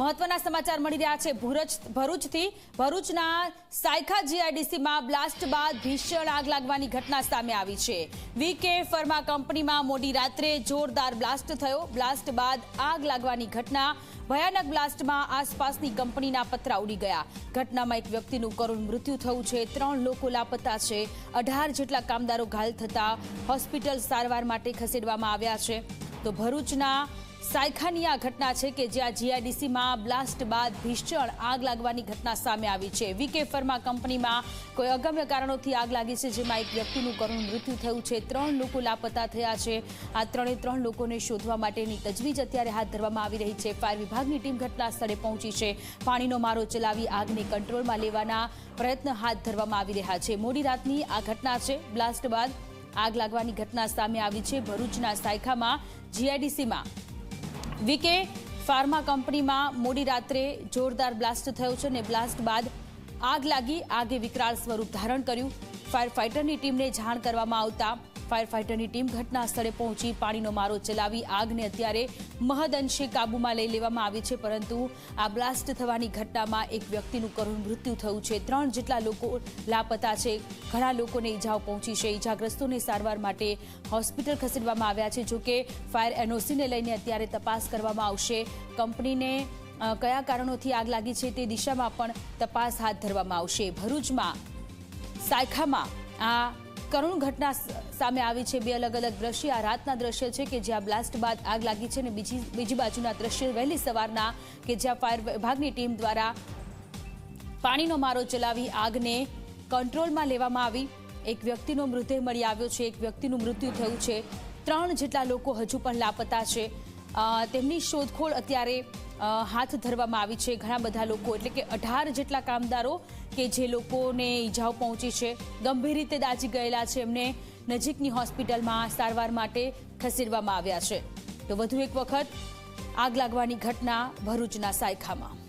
મહત્વના સમાચાર મળી રહ્યા છે. ભુરજ, ભરૂચથી ભરૂચના સાયખા જીઆઈડીસીમાં બ્લાસ્ટ બાદ ભીષણ આગ લાગવાની ઘટના સામે આવી છે. વીકે ફર્મા કંપનીમાં મોડી રાત્રે જોરદાર બ્લાસ્ટ થયો. બ્લાસ્ટ બાદ આગ લાગવાની ઘટના ભયાનક બ્લાસ્ટમાં આસપાસની કંપનીના પતરા ઉડી ગયા. ઘટનામાં એક વ્યક્તિનું કરુણ મૃત્યુ થયું છે. ત્રણ લોકો લાપતા છે. અઢાર જેટલા કામદારો ઘાયલ થતા હોસ્પિટલ સારવાર માટે ખસેડવામાં આવ્યા છે. તો ભરૂચના સાયખાની આ ઘટના છે કે જ્યાં જીઆઈડીસીમાં બ્લાસ્ટ બાદ ભીષણ આગ લાગવાની ઘટના સામે આવી છે. વીકે ફર્મા કંપનીમાં કોઈ અગમ્ય કારણોથી આગ લાગી છે, જેમાં એક વ્યક્તિનું કરુણ મૃત્યુ થયું છે. ત્રણ લોકો લાપતા થયા છે. આ ત્રણે ત્રણ લોકોને શોધવા માટેની તજવીજ અત્યારે હાથ ધરવામાં આવી રહી છે. ફાયર વિભાગની ટીમ ઘટના સ્થળે પહોંચી છે. પાણીનો મારો ચલાવી આગને કંટ્રોલમાં લેવાના પ્રયત્ન હાથ ધરવામાં આવી રહ્યા છે. મોડી રાતની આ ઘટના છે. બ્લાસ્ટ બાદ આગ લાગવાની ઘટના સામે આવી છે. ભરૂચના સાયખામાં જીઆઈડીસીમાં વીકે ફાર્મા કંપનીમાં મોડી રાત્રે જોરદાર બ્લાસ્ટ થયો છે અને બ્લાસ્ટ બાદ આગ લાગી. આગે વિકરાળ સ્વરૂપ ધારણ કર્યું. ફાયર ફાઇટરની ટીમને જાણ કરવામાં આવતા ફાયર ફાઇટરની ટીમ ઘટના સ્થળે પહોંચી પાણીનો મારો ચલાવી આગને અત્યારે મહદઅંશે કાબૂમાં લઈ લેવામાં આવી છે, પરંતુ આ બ્લાસ્ટ થવાની ઘટનામાં એક વ્યક્તિનું કરુણ મૃત્યુ થયું છે. ત્રણ જેટલા લોકો લાપતા છે. ઘણા લોકોને ઈજાઓ પહોંચી છે. ઈજાગ્રસ્તોને સારવાર માટે હોસ્પિટલ ખસેડવામાં આવ્યા છે, જોકે ફાયર એનઓસીને લઈને અત્યારે તપાસ કરવામાં આવશે. કંપનીને કયા કારણોથી આગ લાગી છે તે દિશામાં પણ તપાસ હાથ ધરવામાં આવશે. ભરૂચમાં, સાયખામાં આ કરુણ ઘટના સામે આવી છે. બે અલગ અલગ દ્રશ્ય. આ રાતના દ્રશ્ય છે કે જ્યાં બ્લાસ્ટ બાદ આગ લાગી છે અને બીજી બીજી બાજુના દ્રશ્ય વહેલી સવારના કે જ્યાં ફાયર વિભાગની ટીમ દ્વારા પાણીનો મારો ચલાવી આગને કંટ્રોલમાં લેવામાં આવી. એક વ્યક્તિનો મૃતદેહ મળી આવ્યો છે. એક વ્યક્તિનું મૃત્યુ થયું છે. ત્રણ જેટલા લોકો હજુ પણ લાપતા છે. તેમની શોધખોળ અત્યારે હાથ ધરવામાં આવી છે ઘણા બધા લોકો, એટલે કે અઢાર જેટલા કામદારો કે જે લોકોને ઈજાઓ પહોંચી છે, ગંભીર રીતે દાજી ગયેલા છે, એમને નજીકની હોસ્પિટલમાં સારવાર માટે ખસેડવામાં આવ્યા છે. તો વધુ એક વખત આગ લાગવાની ઘટના ભરૂચના સાયખામાં.